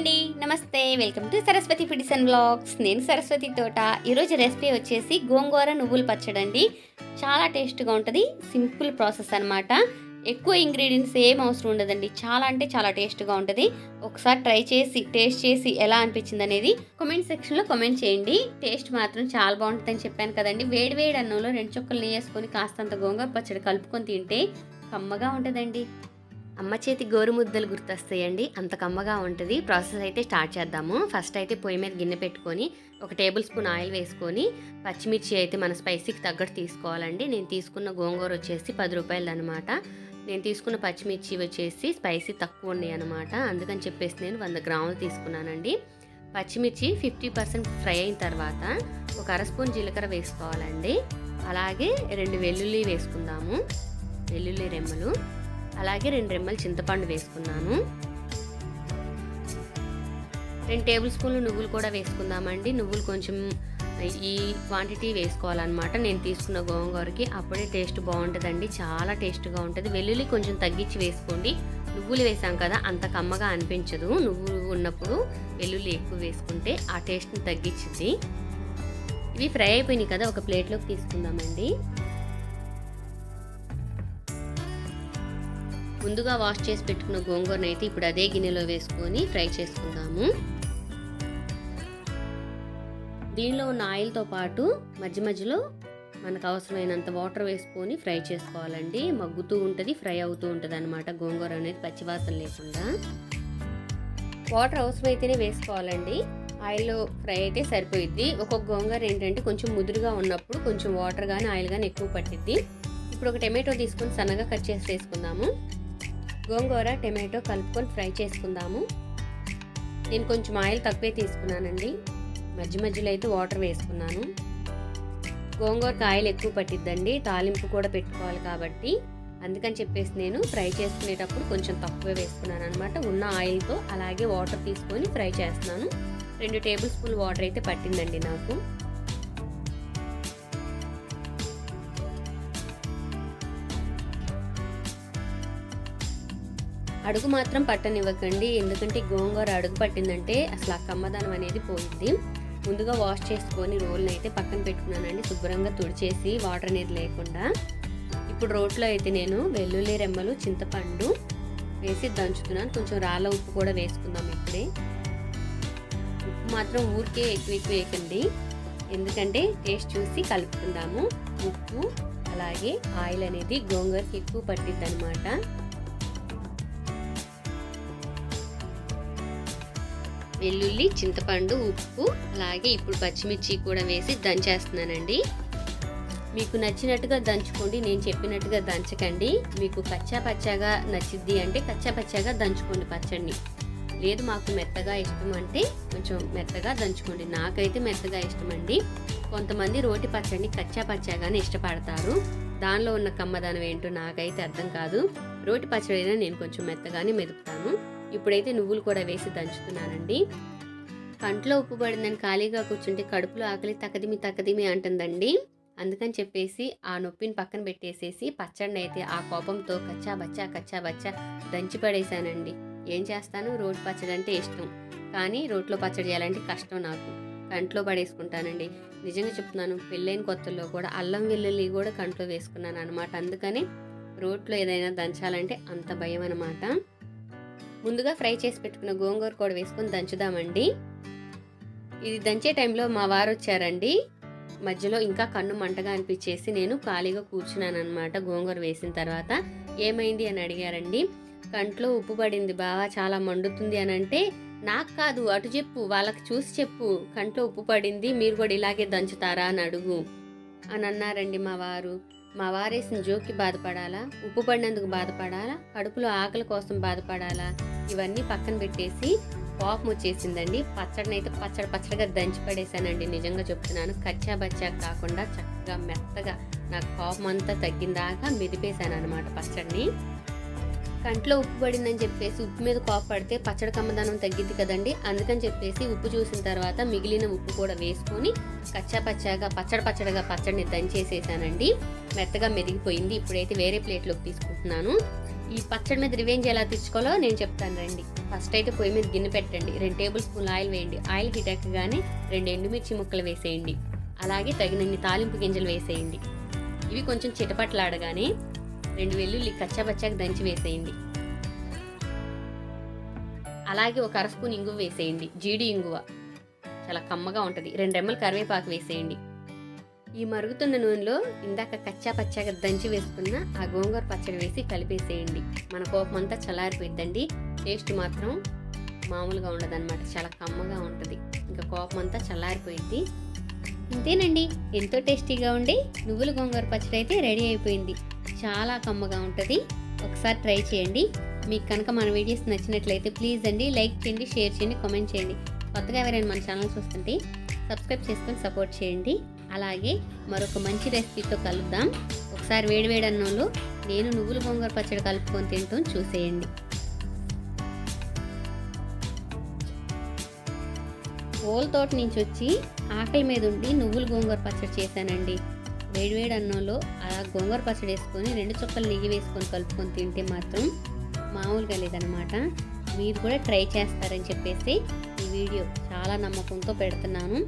అండి. నమస్తే. Welcome to Saraswati foods and blogs. నేను సరస్వతి తోట. ఈరోజు రెసిపీ వచ్చేసి గోంగూర నువ్వులు పచ్చడి అండి. చాలా టేస్ట్గా ఉంటుంది. సింపుల్ ప్రాసెస్ అనమాట ఎక్కువ ఇంగ్రీడియంట్స్ ఏం అవసరం ఉండదండి. చాలా అంటే చాలా టేస్ట్గా ఉంటుంది. ఒకసారి ట్రై చేసి టేస్ట్ చేసి ఎలా అనిపించింది అనేది కామెంట్ సెక్షన్లో కామెంట్ చేయండి. టేస్ట్ మాత్రం చాలా బాగుంటుందని చెప్పాను కదండి. వేడి వేడి అన్నంలో రెండు చుక్కలు నెయ్యి కాస్తంత గోంగూర పచ్చడి కలుపుకొని తింటే కమ్మగా ఉంటుందండి. అమ్మ చేతి గోరు ముద్దలు గుర్తొస్తాయండి. అంత కమ్మగా ఉంటుంది. ప్రాసెస్ అయితే స్టార్ట్ చేద్దాము. ఫస్ట్ అయితే పొయ్యి మీద గిన్నె పెట్టుకొని ఒక టేబుల్ స్పూన్ ఆయిల్ వేసుకొని పచ్చిమిర్చి అయితే మన స్పైసీకి తగ్గట్టు తీసుకోవాలండి. నేను తీసుకున్న గోంగూర వచ్చేసి పది రూపాయలు అనమాట నేను తీసుకున్న పచ్చిమిర్చి వచ్చేసి స్పైసీ తక్కువ ఉన్నాయి అనమాట అందుకని చెప్పేసి నేను వంద గ్రాములు తీసుకున్నానండి. పచ్చిమిర్చి ఫిఫ్టీ పర్సెంట్ ఫ్రై అయిన తర్వాత ఒక అర స్పూన్ జీలకర్ర వేసుకోవాలండి. అలాగే రెండు వెల్లుల్లి వేసుకుందాము. వెల్లుల్లి రెమ్మలు. అలాగే రెండు రెమ్మలు చింతపండు వేసుకున్నాను. రెండు టేబుల్ స్పూన్లు నువ్వులు కూడా వేసుకుందామండి. నువ్వులు కొంచెం ఈ క్వాంటిటీ వేసుకోవాలన్నమాట. నేను తీసుకున్న గోంగూరకి అప్పుడే టేస్ట్ బాగుంటుందండి. చాలా టేస్ట్గా ఉంటుంది. వెల్లుల్లి కొంచెం తగ్గించి వేసుకోండి. నువ్వులు వేసాం కదా అంత కమ్మగా అనిపించదు. నువ్వులు ఉన్నప్పుడు వెల్లుల్లి ఎక్కువ వేసుకుంటే ఆ టేస్ట్ని తగ్గించింది ఇవి ఫ్రై అయిపోయినాయి కదా ఒక ప్లేట్లోకి తీసుకుందామండి. ముందుగా వాష్ చేసి పెట్టుకున్న గోంగూరను అయితే ఇప్పుడు అదే గిన్నెలో వేసుకొని ఫ్రై చేసుకుందాము. దీనిలో ఉన్న ఆయిల్తో పాటు మధ్య మధ్యలో మనకు అవసరమైనంత వాటర్ వేసుకొని ఫ్రై చేసుకోవాలండి. మగ్గుతూ ఉంటుంది ఫ్రై అవుతూ ఉంటుంది అనమాట గోంగూర అనేది పచ్చివాసన లేకుండా. వాటర్ అవసరమైతేనే వేసుకోవాలండి. ఆయిల్లో ఫ్రై అయితే సరిపోయిద్ది. ఒక్కొక్క గోంగూర ఏంటంటే కొంచెం ముదురుగా ఉన్నప్పుడు కొంచెం వాటర్ కానీ ఆయిల్ కానీ ఎక్కువ పట్టిద్ది. ఇప్పుడు ఒక టమాటో తీసుకొని సన్నగా కట్ చేసి వేసుకుందాము. గోంగూర టమాటో కలుపుకొని ఫ్రై చేసుకుందాము. నేను కొంచెం ఆయిల్ తక్కువే తీసుకున్నానండి. మధ్య మధ్యలో అయితే వాటర్ వేసుకున్నాను. గోంగూరకు ఆయిల్ ఎక్కువ పట్టిద్దండి. తాలింపు కూడా పెట్టుకోవాలి కాబట్టి. అందుకని చెప్పేసి నేను ఫ్రై చేసుకునేటప్పుడు కొంచెం తక్కువ వేసుకున్నాను అనమాట ఉన్న ఆయిల్తో అలాగే వాటర్ తీసుకొని ఫ్రై చేస్తున్నాను. రెండు టేబుల్ స్పూన్ వాటర్ అయితే పట్టిందండి నాకు. అడుగు మాత్రం పట్టనివ్వకండి. ఎందుకంటే గోంగూర అడుగు పట్టిందంటే అసలు ఆ కమ్మదనం అనేది పోయింది. ముందుగా వాష్ చేసుకొని రోల్ని అయితే పక్కన పెట్టుకున్నానండి. శుభ్రంగా తుడిచేసి వాటర్ అనేది లేకుండా. ఇప్పుడు రోట్లో అయితే నేను వెల్లుల్లి రెమ్మలు చింతపండు వేసి దంచుతున్నాను. కొంచెం రాళ్ళ ఉప్పు కూడా వేసుకుందాం ఇప్పుడే. ఉప్పు మాత్రం ఊరికే ఎక్కువ ఎక్కువ వేయకండి. ఎందుకంటే టేస్ట్ చూసి కలుపుకుందాము. ఉప్పు అలాగే ఆయిల్ అనేది గోంగూరకి ఎక్కువ పట్టిద్ది అనమాట వెల్లుల్లి చింతపండు ఉప్పు అలాగే ఇప్పుడు పచ్చిమిర్చి కూడా వేసి దంచేస్తున్నానండి. మీకు నచ్చినట్టుగా దంచుకోండి నేను చెప్పినట్టుగా దంచకండి. మీకు కచ్చా పచ్చాగా నచ్చిద్ది అంటే కచ్చా పచ్చాగా దంచుకోండి పచ్చడిని. లేదు మాకు మెత్తగా ఇష్టం అంటే కొంచెం మెత్తగా దంచుకోండి. నాకైతే మెత్తగా ఇష్టం అండి కొంతమంది రోటి పచ్చడిని కచ్చా పచ్చాగానే ఇష్టపడతారు. దానిలో ఉన్న కమ్మదనం ఏంటో నాకైతే అర్థం కాదు. రోటి పచ్చడి నేను కొంచెం మెత్తగానే మెదుపుతాను. ఇప్పుడైతే నువ్వులు కూడా వేసి దంచుతున్నానండి. కంట్లో ఉప్పు పడిందని ఖాళీగా కూర్చుంటే కడుపులో ఆకలి తకదిమి తకదిమి అంటుందండి. అందుకని చెప్పేసి ఆ నొప్పిని పక్కన పెట్టేసేసి పచ్చడిని అయితే ఆ కోపంతో కచ్చా బచ్చా కచ్చా బచ్చా దంచి పడేశానండి ఏం చేస్తాను? రోడ్ పచ్చడి అంటే ఇష్టం. కానీ రోట్లో పచ్చడి చేయాలంటే కష్టం నాకు. కంట్లో పడేసుకుంటానండి. నిజంగా చెప్తున్నాను పెళ్ళైన కొత్తల్లో కూడా అల్లం వెల్లుల్లి కూడా కంట్లో వేసుకున్నాను అనమాట అందుకని రోట్లో ఏదైనా దంచాలంటే అంత భయం అనమాట ముందుగా ఫ్రై చేసి పెట్టుకున్న గోంగూర కూడా వేసుకొని దంచుదామండి. ఇది దంచే టైంలో మా వారు వచ్చారండి. మధ్యలో ఇంకా కన్ను మంటగా అనిపించేసి నేను ఖాళీగా కూర్చున్నాను అనమాట గోంగూర వేసిన తర్వాత. ఏమైంది అని అడిగారండి. కంట్లో ఉప్పు పడింది బాగా చాలా మండుతుంది అని అంటే నాకు కాదు అటు చెప్పు వాళ్ళకి చూసి చెప్పు కంట్లో ఉప్పు పడింది మీరు కూడా ఇలాగే దంచుతారా అని అడుగు. అని అన్నారండి మా వారు. మా వారేసిన జోకి బాధపడాలా? ఉప్పు పడినందుకు బాధపడాలా? కడుపులో ఆకలి కోసం బాధపడాలా? ఇవన్నీ పక్కన పెట్టేసి కోపం వచ్చేసిందండి. పచ్చడిని అయితే పచ్చడి పచ్చడిగా దంచి పడేశానండి. నిజంగా చెప్తున్నాను కచ్చా బచ్చా కాకుండా చక్కగా మెత్తగా నాకు కోపం అంతా తగ్గిందాకా మెదిపేశాను అనమాట పచ్చడిని. కంట్లో ఉప్పు పడిందని చెప్పేసి ఉప్పు మీద కోప పడితే పచ్చడి కమ్మదనం తగ్గిద్ది కదండి. అందుకని చెప్పేసి ఉప్పు చూసిన తర్వాత మిగిలిన ఉప్పు కూడా వేసుకొని కచ్చా పచ్చాగా పచ్చడి పచ్చడిగా పచ్చడిని దంచేసేసానండి మెత్తగా మెదిగిపోయింది. ఇప్పుడైతే వేరే ప్లేట్లోకి తీసుకుంటున్నాను. ఈ పచ్చడి మీద రివేంజ్ ఎలా తెచ్చుకోవాలో నేను చెప్తాను రండి. ఫస్ట్ అయితే పొయ్యి మీద గిన్నె పెట్టండి. రెండు టేబుల్ స్పూన్ ఆయిల్ వేయండి. ఆయిల్ హీట్ ఎక్కగానే రెండు ఎండుమిర్చి ముక్కలు వేసేయండి. అలాగే తగినన్ని తాలింపు గింజలు వేసేయండి. ఇవి కొంచెం చిటపట్లాడగానే రెండు వెల్లుల్లి కచ్చాపచ్చాకి దంచి వేసేయండి. అలాగే ఒక అర స్పూన్ ఇంగువ వేసేయండి. జీడి ఇంగువ. చాలా కమ్మగా ఉంటుంది. రెండు రెమ్మలు కరివేపాకు వేసేయండి. ఈ మరుగుతున్న నూనెలో ఇందాక కచ్చా పచ్చాగా దంచి వేసుకున్న ఆ గోంగూర పచ్చడి వేసి కలిపేసేయండి. మన కోపం అంతా చల్లారిపోయిద్దండి. టేస్ట్ మాత్రం మామూలుగా ఉండదన్నమాట. చాలా కమ్మగా ఉంటుంది. ఇంకా కోపం అంతా చల్లారిపోయింది ఇంతేనండి. ఎంతో టేస్టీగా ఉండి నువ్వుల గోంగూర పచ్చడి అయితే రెడీ అయిపోయింది. చాలా కమ్మగా ఉంటుంది. ఒకసారి ట్రై చేయండి. మీకు కనుక మన వీడియోస్ నచ్చినట్లయితే ప్లీజ్ అండి లైక్ చేయండి షేర్ చేయండి కామెంట్ చేయండి. కొత్తగా ఎవరైనా మన ఛానల్ చూస్తుంటే సబ్స్క్రైబ్ చేసుకొని సపోర్ట్ చేయండి. అలాగే మరొక మంచి రెసిపీతో కలుద్దాం. ఒకసారి వేడివేడి అన్నంలో నేను నువ్వుల గోంగూర పచ్చడి కలుపుకొని తింటాం చూసేయండి. ఓల్ తోట నుంచి వచ్చి ఆకలి మీద ఉండి నువ్వుల గోంగూర పచ్చడి చేశానండి. వేడివేడి అన్నంలో గోంగూర పచ్చడి వేసుకొని రెండు చుక్కలు నెయ్యి వేసుకొని కలుపుకొని తింటే మాత్రం మామూలుగా లేదనమాట మీరు కూడా ట్రై చేస్తారని చెప్పేసి ఈ వీడియో చాలా నమ్మకంతో పెడుతున్నాను.